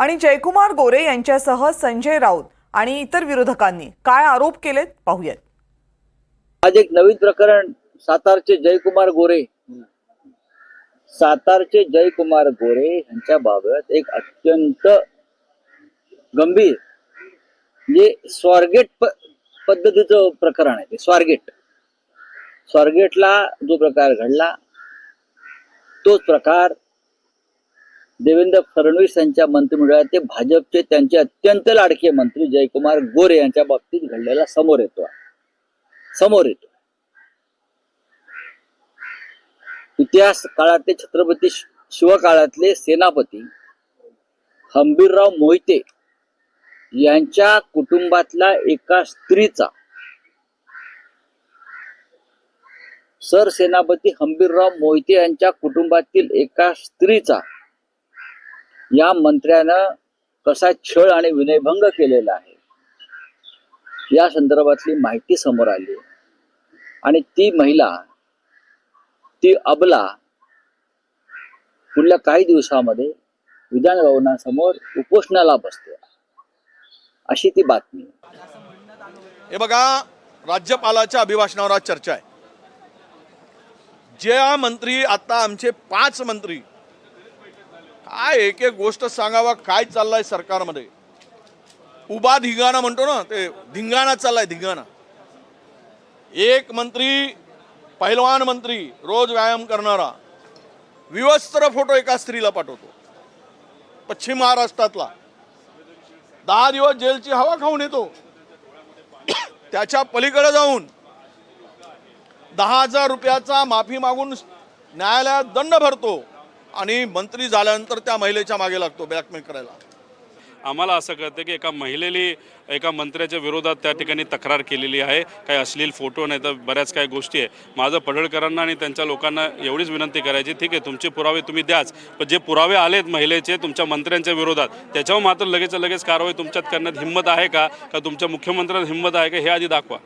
आणि जयकुमार गोरे यांच्यासह संजय राऊत आणि इतर विरोधकांनी काय आरोप केलेत पाहूयात. आज एक नवीन प्रकरण सातारचे जयकुमार गोरे. सातारचे जयकुमार गोरे यांच्या बाबत एक अत्यंत गंभीर म्हणजे स्वारगेट प- पद्धतीचं प्रकरण आहे ते स्वारगेट. स्वारगेटला जो प्रकार घडला तोच प्रकार देवेंद्र फडणवीस यांच्या मंत्रिमंडळात ते भाजपचे त्यांचे अत्यंत लाडके मंत्री जयकुमार गोरे यांच्या बाबतीत घडलेला समोर येतो. समोर येतो. इतिहास काळातले छत्रपती शिवकाळातले सेनापती हंबीरराव मोहिते यांच्या कुटुंबातल्या एका स्त्रीचा सरसेनापती हंबीरराव मोहिते यांच्या कुटुंबातील एका स्त्रीचा या मंत्र्यानं कसा छळ आणि विनयभंग केलेला आहे. या संदर्भातली माहिती समोर आली. आणि ती महिला ती अबला पुढल्या काही दिवसामध्ये विधान भवनासमोर उपोषणाला बसते. अशी ती बातमी. हे बघा राज्यपालाच्या अभिभाषणावर आज चर्चा आहे. ज्या मंत्री आता आमचे पाच मंत्री काय एक एक गोष्ट सांगावा काय चाललंय सरकारमध्ये? उभा धिंगाणा म्हणतो ना ते धिंगाणा चाललाय धिंगाणा. एक मंत्री पहिलवान मंत्री रोज व्यायाम करणारा विवस्त्र फोटो एका स्त्रीला पाठवतो. पश्चिम महाराष्ट्रातला. दहा दिवस जेलची हवा खाऊन येतो. त्याच्या पलीकडे जाऊन दहा हजार रुपयाचा माफी मागून न्यायालयात दंड भरतो. आणि मंत्री झाल्यानंतर त्या महिलेच्या मागे लागतो ब्लॅकमेल करायला. आम्हाला असं कळतं की एका महिलेने एका मंत्र्याच्या विरोधात त्या ठिकाणी तक्रार केलेली आहे. काही अश्लील फोटो नाही तर बऱ्याच काही गोष्टी आहे. माझं पडळकरांना आणि त्यांच्या लोकांना एवढीच विनंती करायची ठीक आहे तुमचे पुरावे तुम्ही द्याच. पण जे पुरावे आलेत महिलेचे तुमच्या मंत्र्यांच्या विरोधात त्याच्यावर मात्र लगेच लगेच कारवाई तुमच्यात करण्यात हिंमत आहे का? का तुमच्या मुख्यमंत्र्यांना हिंमत आहे का? हे आधी दाखवा.